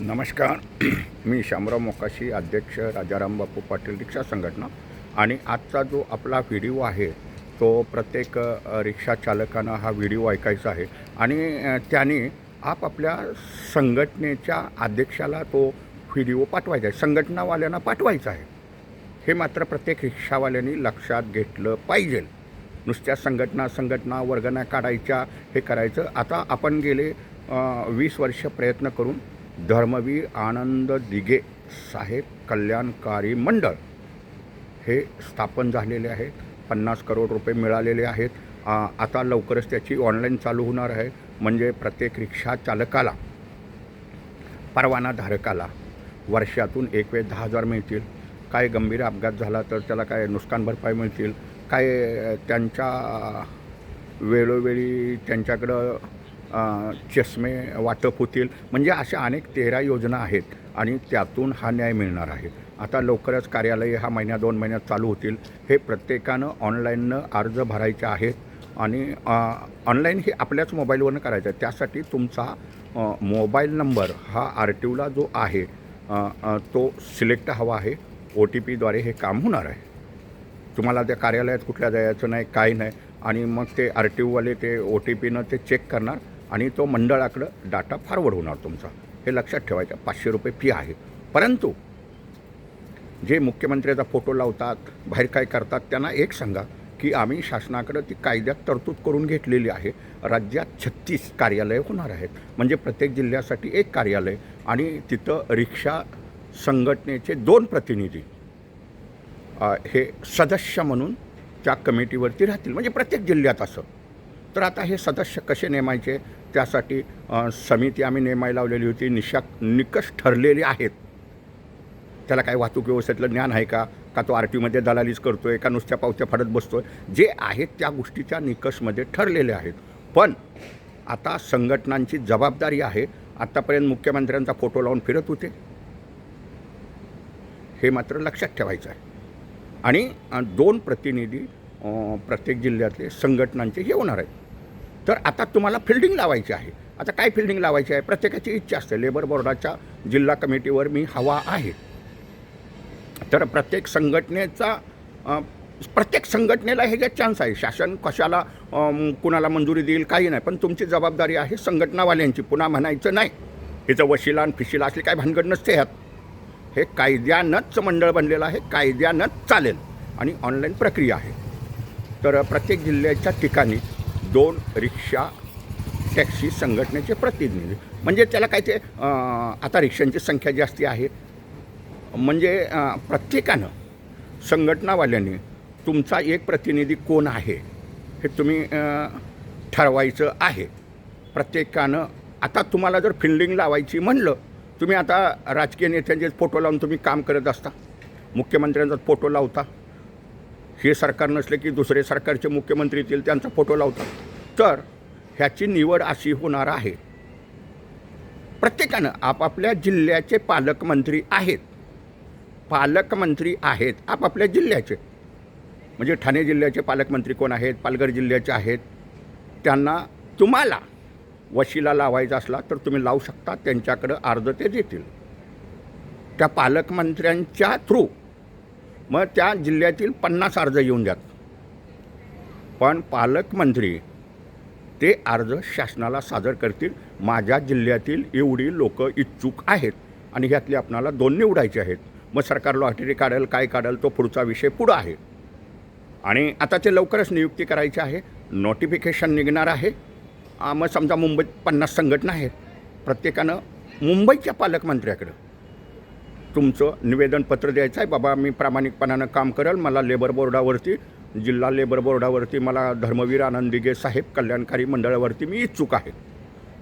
नमस्कार. मी शामराव मोकाशी अध्यक्ष राजाराम बापू पाटील रिक्षा संघटना. आणि आजचा जो आपला व्हिडिओ आहे तो प्रत्येक रिक्षा चालकानं हा व्हिडिओ ऐकायचा आहे. आणि त्याने आपापल्या संघटनेच्या अध्यक्षाला तो व्हिडिओ पाठवायचा आहे. संघटनावाल्यांना पाठवायचा आहे. हे मात्र प्रत्येक रिक्षावाल्यांनी लक्षात घेतलं पाहिजे. नुसत्या संघटना संघटना वर्गण्या काढायच्या हे करायचं. आता आपण गेले वीस वर्ष प्रयत्न करून धर्मवीर आनंद दिघे साहेब कल्याणकारी मंडळ हे स्थापन झालेले आहे पन्नास करोड रुपये मिळालेले आहेत. आता लवकरच त्याची ऑनलाईन चालू होणार आहे. म्हणजे प्रत्येक रिक्षा चालकाला परवानाधारकाला वर्षातून एक वेळ दहा हजार मिळतील. काय गंभीर अपघात झाला तर त्याला काय नुकसान भरपाई मिळतील? काय त्यांच्या वेळोवेळी त्यांच्याकडं चष्मे वाटप होतील. म्हणजे अशा अनेक तेरा योजना आहेत आणि त्यातून हा न्याय मिळणार आहे. आता लवकरच कार्यालय हा महिन्या दोन महिन्यात चालू होतील. हे प्रत्येकानं ऑनलाईननं अर्ज भरायचे आहेत आणि ऑनलाईन हे आपल्याच मोबाईलवरनं करायचं आहे. त्यासाठी तुमचा मोबाईल नंबर हा आर टी ओला जो आहे तो सिलेक्ट हवा आहे. ओ टी पीद्वारे हे काम होणार आहे. तुम्हाला त्या कार्यालयात कुठल्या जायचं नाही काय नाही. आणि मग ते आर टी ओवाले ते ओ टी पीनं ते चेक करणार. आणि तो मंडळाकडं डाटा फॉरवर्ड होणार तुमचा. हे लक्षात ठेवायचं पाचशे रुपये फी आहे. परंतु जे मुख्यमंत्र्याचा फोटो लावतात बाहेर काय करतात त्यांना एक सांगा की आम्ही शासनाकडं ती कायद्यात तरतूद करून घेतलेली आहे. राज्यात छत्तीस कार्यालय होणार आहेत. म्हणजे प्रत्येक जिल्ह्यासाठी एक कार्यालय आणि तिथं रिक्षा संघटनेचे दोन प्रतिनिधी हे सदस्य म्हणून त्या कमिटीवरती राहतील. म्हणजे प्रत्येक जिल्ह्यात असं. तर आता हे सदस्य कसे नेमायचे? त्यासाठी समिती आम्ही नेमाय लावलेली होती. निशा निकष ठरलेले आहेत. त्याला काय वाहतूक व्यवस्थेतलं ज्ञान आहे का? का तो आर टीमध्ये दलालीच करतो आहे का नुसत्या पावत्या फाडत आहे जे आहेत त्या गोष्टीच्या निकषमध्ये ठरलेले आहेत. पण आता संघटनांची जबाबदारी आहे. आत्तापर्यंत मुख्यमंत्र्यांचा फोटो लावून फिरत होते. हे मात्र लक्षात ठेवायचं आहे. आणि दोन प्रतिनिधी प्रत्येक जिल्ह्यातले संघटनांचे हे होणार आहेत. तर आता तुम्हाला फिल्डिंग लावायची आहे. आता काय फिल्डिंग लावायची आहे? प्रत्येकाची इच्छा असते. लेबर बोर्डाच्या जिल्हा कमिटीवर मी हवा आहे. तर प्रत्येक संघटनेचा प्रत्येक संघटनेला हे जे चान्स आहे शासन कशाला कुणाला मंजुरी देईल काही नाही. पण तुमची जबाबदारी आहे संघटनावाल्यांची. पुन्हा म्हणायचं नाही. हिचं वशिला आणि फिशिला असली काय भानगड नसते ह्यात. हे कायद्यानंच मंडळ बनलेलं आहे. कायद्यानंच चालेल. आणि ऑनलाईन प्रक्रिया आहे. तर प्रत्येक जिल्ह्याच्या ठिकाणी दोन रिक्षा टॅक्सी संघटनेचे प्रतिनिधी. म्हणजे त्याला काय ते आता रिक्षांची संख्या जास्ती आहे. म्हणजे प्रत्येकानं संघटनावाल्याने तुमचा एक प्रतिनिधी कोण आहे हे तुम्ही ठरवायचं आहे. प्रत्येकानं आता तुम्हाला जर फिल्डिंग लावायची म्हणलं तुम्ही आता राजकीय नेत्यांचे फोटो लावून तुम्ही काम करत असता. मुख्यमंत्र्यांचा फोटो लावता. हे सरकार नसले की दुसरे सरकारचे मुख्यमंत्री येतील त्यांचा फोटो लावतात. तर ह्याची निवड अशी होणार आहे. प्रत्येकानं आपापल्या जिल्ह्याचे पालकमंत्री आहेत. पालकमंत्री आहेत आपापल्या जिल्ह्याचे. म्हणजे ठाणे जिल्ह्याचे पालकमंत्री कोण आहेत पालघर जिल्ह्याचे आहेत. त्यांना तुम्हाला वशीला लावायचा असला तर तुम्ही लावू शकता त्यांच्याकडं अर्ज ते देतील. त्या पालकमंत्र्यांच्या थ्रू मग त्या जिल्ह्यातील पन्नास अर्ज येऊन द्यात पण पालकमंत्री ते अर्ज शासनाला सादर करतील. माझ्या जिल्ह्यातील एवढी लोक इच्छुक आहेत आणि ह्यातले आपणाला दोन निवडायचे आहेत. मग सरकार लॉटरी काढेल काय काढेल तो पुढचा विषय पुढं आहे. आणि आता ते लवकरच नियुक्ती करायची आहे. नोटिफिकेशन निघणार आहे. मग समजा मुंबईत पन्नास संघटना आहेत. प्रत्येकानं मुंबईच्या पालकमंत्र्याकडं तुमचं निवेदनपत्र द्यायचं आहे. बाबा मी प्रामाणिकपणानं काम करेल. मला लेबर बोर्डावरती जिल्हा लेबर बोर्डावरती मला धर्मवीर आनंदिगे साहेब कल्याणकारी मंडळावरती मी इच्छुक आहे.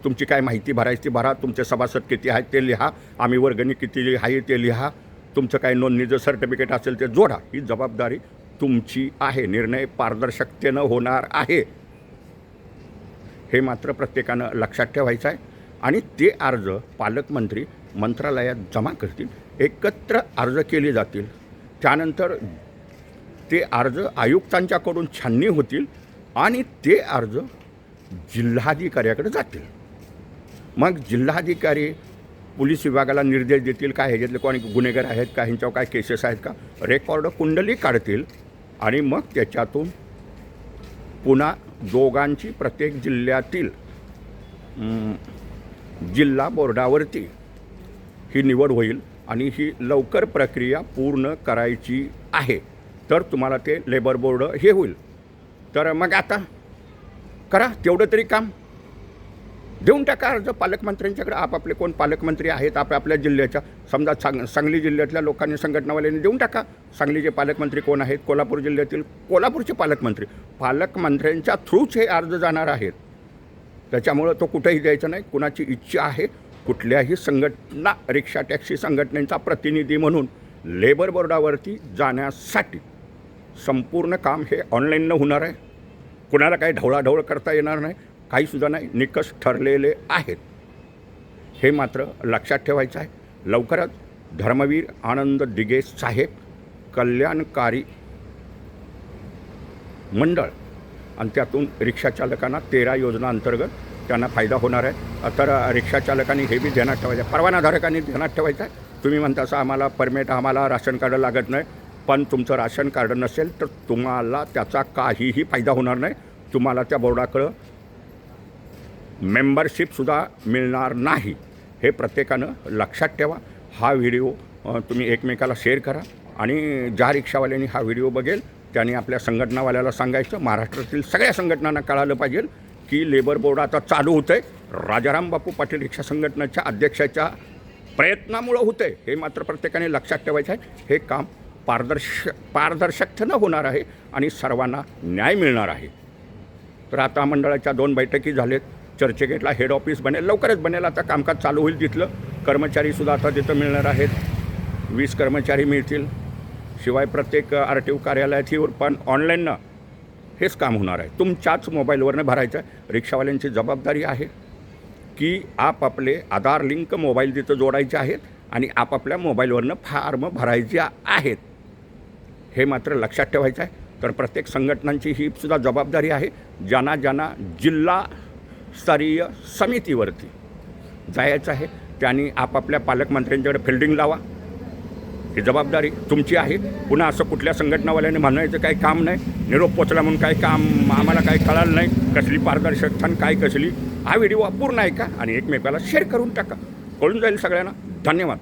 तुमची काय माहिती भरायची ती भरा. तुमचे सभासद किती आहेत ते लिहा. आम्ही वर्गणी किती आहे ते लिहा. तुमचं काय नोंदणीचं सर्टिफिकेट असेल ते जोडा. ही जबाबदारी तुमची आहे. निर्णय पारदर्शकतेनं होणार आहे. हे मात्र प्रत्येकानं लक्षात ठेवायचं आहे. आणि ते अर्ज पालकमंत्री मंत्रालयात जमा करतील एकत्र अर्ज केले जातील. त्यानंतर ते अर्ज आयुक्तांच्याकडून छाननी होतील आणि ते अर्ज जिल्हाधिकाऱ्याकडे जातील. मग जिल्हाधिकारी पोलीस विभागाला निर्देश देतील काय ह्याच्यातले कोणी गुन्हेगार आहेत का ह्यांच्यावर काय केसेस आहेत का? रेकॉर्ड कुंडली काढतील आणि मग त्याच्यातून पुन्हा दोघांची प्रत्येक जिल्ह्यातील जिल्हा बोर्डावरती ही निवड होईल आणि ही लवकर प्रक्रिया पूर्ण करायची आहे. तर तुम्हाला ते लेबर बोर्ड हे होईल. तर मग आता करा तेवढं तरी काम. देऊन टाका अर्ज पालकमंत्र्यांच्याकडे. आपापले कोण पालकमंत्री आहेत आपापल्या जिल्ह्याच्या. समजा सांग सांगली जिल्ह्यातल्या लोकांनी संघटनावाल्यांनी देऊन टाका. सांगलीचे पालकमंत्री कोण आहेत? कोल्हापूर जिल्ह्यातील कोल्हापूरचे पालकमंत्री. पालकमंत्र्यांच्या थ्रूच हे अर्ज जाणार आहेत. त्याच्यामुळं तो कुठेही द्यायचा नाही. कुणाची इच्छा आहे कुठल्याही संघटना रिक्षा टॅक्सी संघटनेचा प्रतिनिधी म्हणून लेबर बोर्डावरती जाण्यासाठी संपूर्ण काम हे ऑनलाईननं होणार आहे. कुणाला काही ढवळाढवळ करता येणार नाही काहीसुद्धा नाही निकष ठरलेले आहेत. हे मात्र लक्षात ठेवायचं आहे. लवकरच धर्मवीर आनंद दिगे साहेब कल्याणकारी मंडळ आणि त्यातून रिक्षाचालकांना तेरा योजना अंतर्गत त्यांना फायदा होणार आहे. तर रिक्षाचालकांनी हे बी ध्यानात ठेवायचं. आहे परवानाधारकांनी ध्यानात ठेवायचं. आहे तुम्ही म्हणता असं आम्हाला परमिट आम्हाला राशन कार्ड लागत नाही. पण तुमचं राशन कार्ड नसेल तर तुम्हाला त्याचा काहीही फायदा होणार नाही. तुम्हाला त्या बोर्डाकडं मेंबरशिपसुद्धा मिळणार नाही. हे प्रत्येकानं लक्षात ठेवा. हा व्हिडिओ तुम्ही एकमेकाला शेअर करा आणि ज्या रिक्षावाल्यांनी हा व्हिडिओ बघेल त्यांनी आपल्या संघटनावाल्याला सांगायचं. महाराष्ट्रातील सगळ्या संघटनांना कळालं पाहिजे की लेबर बोर्ड आता चालू होतं आहे राजाराम बापू पाटील रिक्षा संघटनेच्या अध्यक्षाच्या प्रयत्नामुळं होतं आहे हे मात्र प्रत्येकाने लक्षात ठेवायचं आहे. हे काम पारदर्श पारदर्शकतेनं होणार आहे आणि सर्वांना न्याय मिळणार आहे. तर आता मंडळाच्या दोन बैठकी झालेत. चर्चगेटला हेड ऑफिस बनेल लवकरच बनेल. आता कामकाज चालू होईल तिथलं. कर्मचारीसुद्धा आता तिथं मिळणार आहेत. वीस कर्मचारी मिळतील. शिवाय प्रत्येक आर टी ओ कार्यालयाची पण ऑनलाईननं हेच काम होणार आहे. तुमच्याच मोबाईलवरनं भरायचं आहे. रिक्षावाल्यांची जबाबदारी आहे. की आपापले आधार लिंक मोबाईल तिथं जोडायचे आहेत आणि आपापल्या मोबाईलवरनं फार्म भरायचे आहेत. हे मात्र लक्षात ठेवायचं आहे. तर प्रत्येक संघटनांची ही सुद्धा जबाबदारी आहे. ज्यांना ज्यांना जिल्हास्तरीय समितीवरती जायचं आहे त्यांनी आपापल्या पालकमंत्र्यांच्याकडे फिल्डिंग लावा. ही जबाबदारी तुमची आहे. पुन्हा असं कुठल्या संघटनावाल्याने म्हणायचं काही काम नाही. निरोप पोचला म्हणून काही काम आम्हाला काही कळालं नाही. कसली पारदर्शकता काय कसली हा व्हिडिओ अपूर्ण ऐका आणि एकमेकाला शेअर करून टाका. कळून जाईल सगळ्यांना. धन्यवाद.